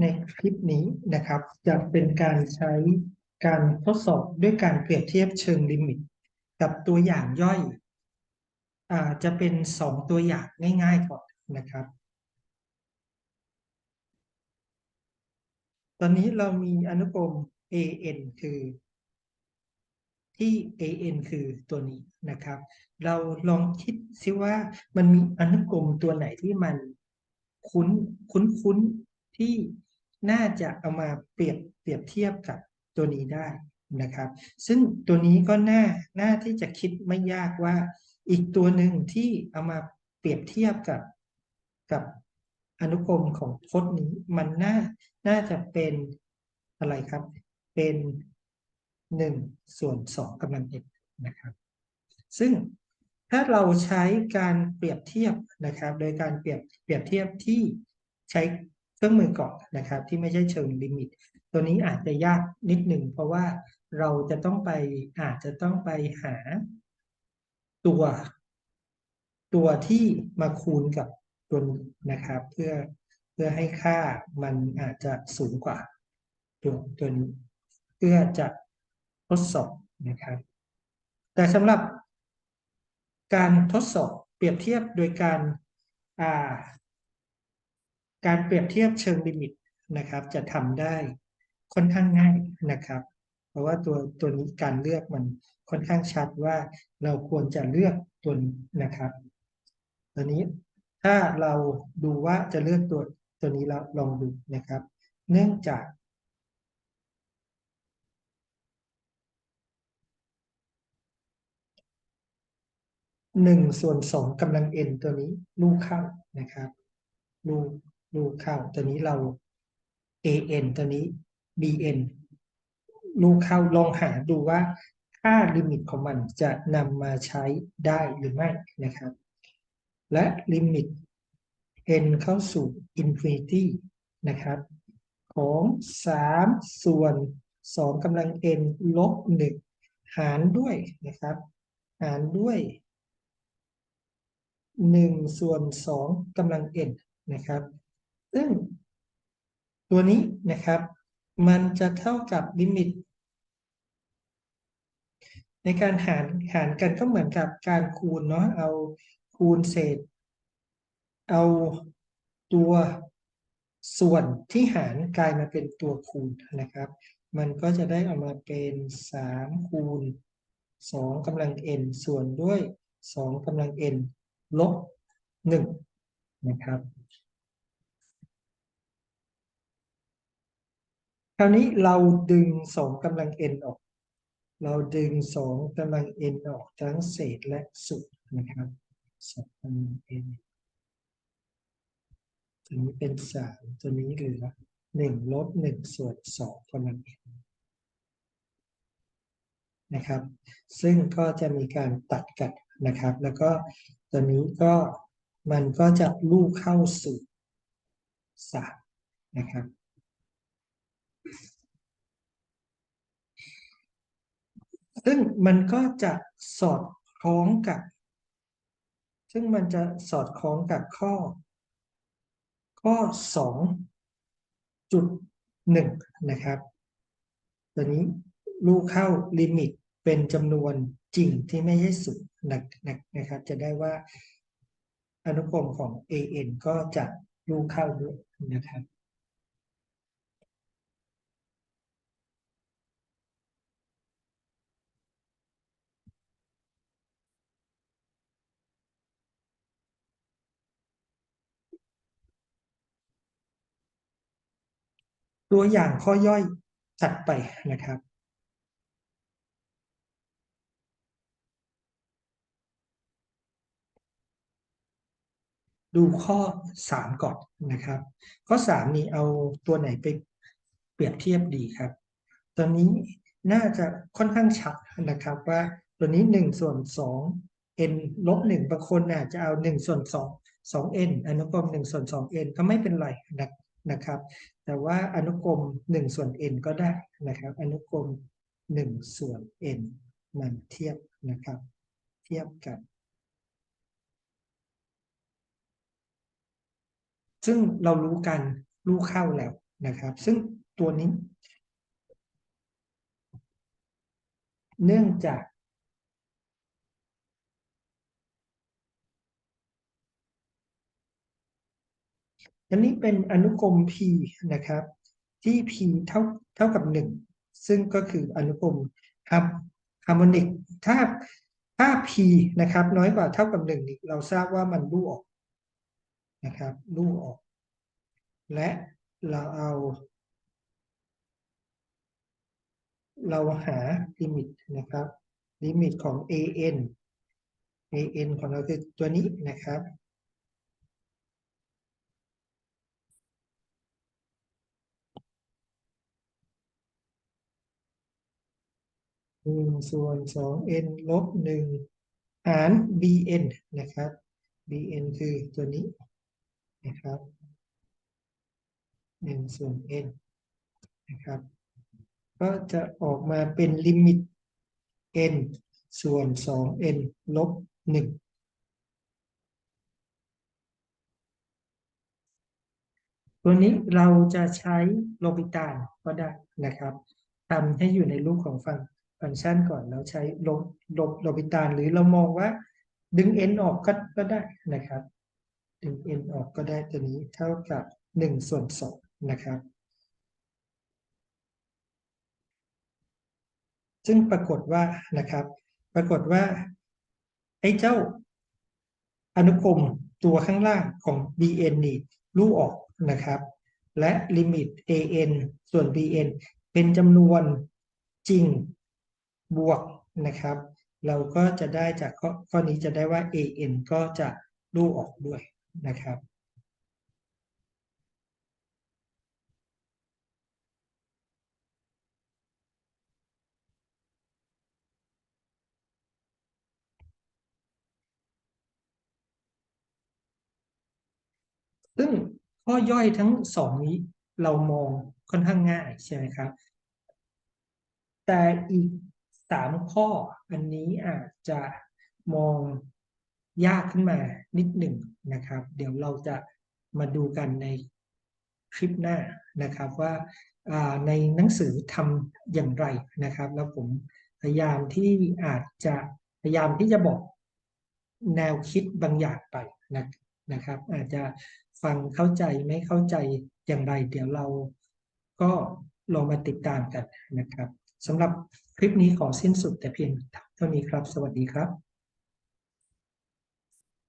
ในคลิปนี้นะครับ จะเป็นการใช้การทดสอบด้วยการเปรียบเทียบเชิงลิมิต กับตัวอย่างย่อยอาจะเป็นสองตัวอย่างง่ายๆก่อนนะครับ ตอนนี้เรามีอนุกรม an คือ ที่ an คือตัวนี้นะครับ เราลองคิดซิว่ามันมีอนุกรมตัวไหนที่มันคุ้นคุ้นคุ้น ที่น่าจะเอามาเปรียบเปรียบเทียบกับตัวนี้ได้นะครับ ซึ่งตัวนี้ก็น่าน่าที่จะคิดไม่ยากว่าอีกตัวหนึ่งที่เอามาเปรียบเทียบกับกับอนุกรมของพจน์นี้มันน่าน่าจะเป็นอะไรครับ เป็นหนึ่งส่วนสองกำลังเอ็นะครับ ซึ่งถ้าเราใช้การเปรียบเทียบนะครับ โดยการเปรียบเปรียบเทียบที่ใช้ ครื่องมือก่อนนะครับที่ไม่ใช่เชิงลิมิต ตัวนี้อาจจะยากนิดหนึ่งเพราะว่าเราจะต้องไปอาจจะต้องไปหา ตัว ตัวที่มาคูณกับตัวนี้นะครับ เพื่อเพื่อให้ค่ามันอาจจะสูงกว่า ตัวตัวนี้เพื่อจะทดสอบนะครับ แต่สำหรับการทดสอบเปรียบเทียบโดยการอ่า การเปรียบเทียบเชิงลิมิตนะครับ จะทำได้ค่อนข้างง่ายนะครับ เพราะว่าตัวตัวนี้การเลือกมันค่อนข้างชัดว่าเราควรจะเลือกตัวนี้นะครับ ตัวนี้ถ้าเราดูว่าจะเลือกตัวตัวนี้เราลองดูนะครับ เนื่องจากหนึ่งส่วนสองกำลังเอ็นตัวนี้ลูกเข้านะครับ ลูก ลูเข้าตัวนี้เรา an ตัวนี้ bn ลูกเข้าลองหาดูว่าค่าลิมิตของมันจะนำมาใช้ได้หรือไม่นะครับ และลิมิต n เข้าสู่ infinity นะครับ ของ 3 ส่วน 2กำลัง n ลบ 1 หารด้วยนะครับ หารด้วย 1 ส่วน 2กำลัง n นะครับ ซึ่งตัวนี้นะครับ มันจะเท่ากับลิมิต ในการหารหารกันก็เหมือนกับการคูณเนาะเอาคูณเศษ เอาตัวส่วนที่หารกลายมาเป็นตัวคูณนะครับ มันก็จะได้ออกมาเป็น3คูณ2กำลัง n ส่วนด้วย2กำลัง n ลบ1นะครับ คราวนี้เราดึง2กำลัง n ออก เราดึง2กำลัง n ออกทั้งเศษและสุดนะครับ2กำลัง n ตัวนี้เป็น3ตัวนี้เหลือ1ลบ1ส่วน2กำลัง n นะครับ ซึ่งก็จะมีการตัดกันนะครับ แล้วก็ตัวนี้ก็มันก็จะลูกเข้าสู่3นะครับ ซึ่งมันก็จะสอดคล้องกับ ซึ่งมันจะสอดคล้องกับข้อ ข้อสองจุดหนึ่งนะครับ ตัวนี้ลูกเข้าลิมิตเป็นจำนวนจริงที่ไม่ใช่ศูนย์นะนะครับ จะได้ว่าอนุกรมของ an ก็จะลูกเข้าด้วยนะครับ ตัวอย่างข้อย่อยถัดไปนะครับดูข้อ 3 ก่อนนะครับ ข้อ 3 นี้เอาตัวไหนไปเปรียบเทียบดีครับ ตอนนี้น่าจะค่อนข้างชัดนะครับว่าตัวนี้ 1 ส่วน 2 n ลบ 1 บางคนอาจจะเอา 1 ส่วน 2 2n อนุกรม 1 ส่วน 2n ก็ไม่เป็นไรนะ นะครับ แต่ว่าอนุกรม1ส่วน n ก็ได้นะครับ อนุกรม1ส่วน n มันเทียบนะครับ เทียบกัน ซึ่งเรารู้กันรู้เข้าแล้วนะครับ ซึ่งตัวนี้ เนื่องจาก อันนี้เป็นอนุกรม P นะครับ ที่ P เท่าเท่ากับหนึ่งซึ่งก็คืออนุกรมฮาฮาร์โมนิกถ้าถ้า P นะครับ น้อยกว่าเท่ากับหนึ่งเราทราบว่ามันลู่ออกนะครับลู่ออก และเราเอา เราหาลิมิตนะครับลิมิตของ an an ของเราคือตัวนี้นะครับ หนึ่งส่วนสอง n ลบหนึ่งหาร bn นะครับ bn คือตัวนี้นะครับหนึ่งส่วน n นะครับ ก็จะออกมาเป็นลิมิต n ส่วน 2n ลบ1ตัวนี้เราจะใช้โลปิตานก็ได้นะครับทำให้อยู่ในรูปของฟัง ฟังก์ชันก่อนแล้วใช้ลบลบโลปิตานหรือเรามองว่า ดึง n ออกก็ก็ได้นะครับ ดึง n ออกก็ได้ตัวนี้เท่ากับ1ส่วน2นะครับ ซึ่งปรากฏว่านะครับ ปรากฏว่าไอ้เจ้าอนุกรมตัวข้างล่างของ bn นี่ลู่ออกนะครับ และลิมิต an ส่วน bn เป็นจำนวนจริง บวกนะครับ เราก็จะได้จากข้อข้อนี้จะได้ว่า an ก็จะลู่ออกด้วยนะครับซึ่งข้อย่อยทั้งสองนี้เรามองค่อนข้างง่ายใช่ไหมครับ แต่อีก สามข้ออันนี้อาจจะมองยากขึ้นมานิดหนึ่งนะครับ เดี๋ยวเราจะมาดูกันในคลิปหน้านะครับว่าในหนังสือทำอย่างไรนะครับ แล้วผมพยายามที่อาจจะพยายามที่จะบอกแนวคิดบางอย่างไปนะนะครับ อาจจะฟังเข้าใจไม่เข้าใจอย่างไร เดี๋ยวเราก็ลองมาติดตามกันนะครับ สำหรับคลิปนี้ขอสิ้นสุดแต่เพียงเท่านี้ครับ สวัสดีครับ